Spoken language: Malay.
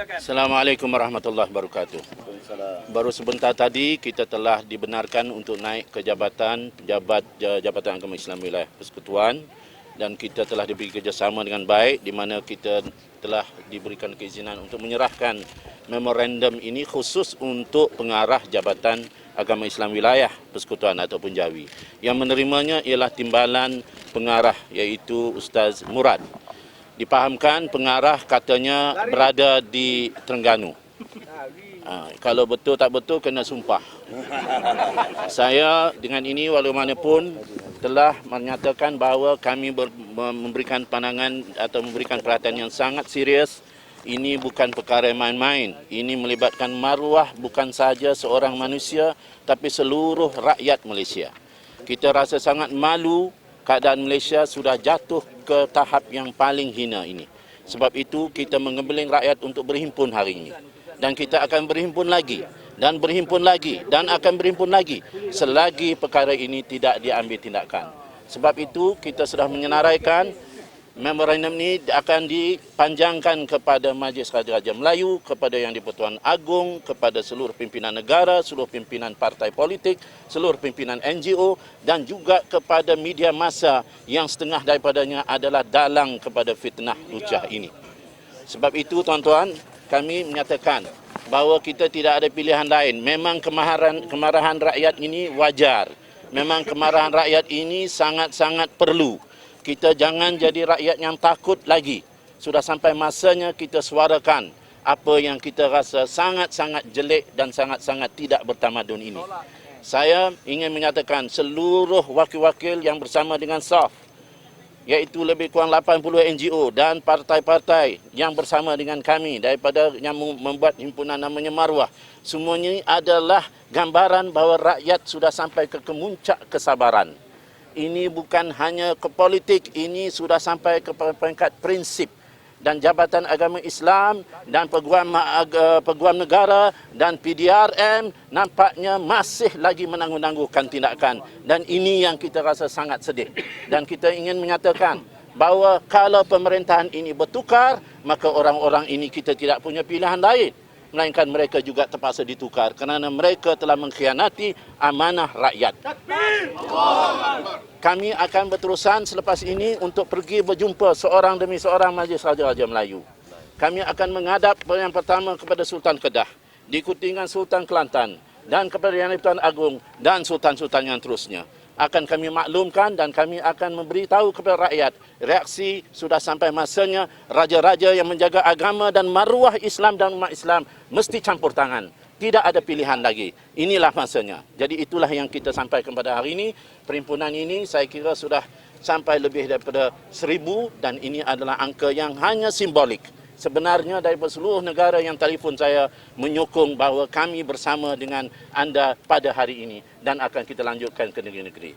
Assalamualaikum warahmatullahi wabarakatuh. Baru sebentar tadi kita telah dibenarkan untuk naik ke jabatan pejabat Jabatan Agama Islam Wilayah Persekutuan dan kita telah diberi kerjasama dengan baik di mana kita telah diberikan keizinan untuk menyerahkan memorandum ini khusus untuk pengarah Jabatan Agama Islam Wilayah Persekutuan ataupun Jawi. Yang menerimanya ialah timbalan pengarah iaitu Ustaz Murad. Dipahamkan pengarah katanya berada di Terengganu. Ha, kalau betul tak betul kena sumpah. Saya dengan ini walau mana pun telah menyatakan bahawa kami ber, memberikan pandangan atau memberikan perhatian yang sangat serius. Ini bukan perkara main-main. Ini melibatkan maruah bukan saja seorang manusia tapi seluruh rakyat Malaysia. Kita rasa sangat malu keadaan Malaysia sudah jatuh ke tahap yang paling hina ini. Sebab itu kita mengembeling rakyat untuk berhimpun hari ini. Dan kita akan berhimpun lagi dan berhimpun lagi dan akan berhimpun lagi selagi perkara ini tidak diambil tindakan. Sebab itu kita sudah menyenaraikan memorandum ini akan dipanjangkan kepada Majlis Raja-Raja Melayu, kepada Yang di-Pertuan Agong, kepada seluruh pimpinan negara, seluruh pimpinan partai politik, seluruh pimpinan NGO dan juga kepada media massa yang setengah daripadanya adalah dalang kepada fitnah lucah ini. Sebab itu tuan-tuan, kami menyatakan bahawa kita tidak ada pilihan lain. Memang kemarahan, kemarahan rakyat ini wajar. Memang kemarahan rakyat ini sangat-sangat perlu kita jangan jadi rakyat yang takut lagi. Sudah sampai masanya kita suarakan apa yang kita rasa sangat-sangat jelek dan sangat-sangat tidak bertamadun ini. Saya ingin menyatakan seluruh wakil-wakil yang bersama dengan SAF iaitu lebih kurang 80 NGO dan partai-partai yang bersama dengan kami daripada yang membuat himpunan namanya Marwah. Semuanya adalah gambaran bahawa rakyat sudah sampai ke kemuncak kesabaran ini bukan hanya ke politik, ini sudah sampai ke peringkat prinsip dan Jabatan Agama Islam dan Peguam, Peguam Negara dan PDRM nampaknya masih lagi menangguh-nangguhkan tindakan. Dan ini yang kita rasa sangat sedih. Dan kita ingin menyatakan bahawa kalau pemerintahan ini bertukar maka orang-orang ini kita tidak punya pilihan lain melainkan mereka juga terpaksa ditukar kerana mereka telah mengkhianati amanah rakyat. Kami akan berterusan selepas ini untuk pergi berjumpa seorang demi seorang majlis Raja-Raja Melayu. Kami akan menghadap yang pertama kepada Sultan Kedah, diikuti dengan Sultan Kelantan dan kepada Yang Tuan Agung dan Sultan-Sultan yang terusnya akan kami maklumkan dan kami akan memberitahu kepada rakyat reaksi sudah sampai masanya raja-raja yang menjaga agama dan maruah Islam dan umat Islam mesti campur tangan. Tidak ada pilihan lagi. Inilah masanya. Jadi itulah yang kita sampaikan pada hari ini. Perhimpunan ini saya kira sudah sampai lebih daripada seribu dan ini adalah angka yang hanya simbolik. Sebenarnya dari seluruh negara yang telefon saya menyokong bahawa kami bersama dengan anda pada hari ini dan akan kita lanjutkan ke negeri-negeri.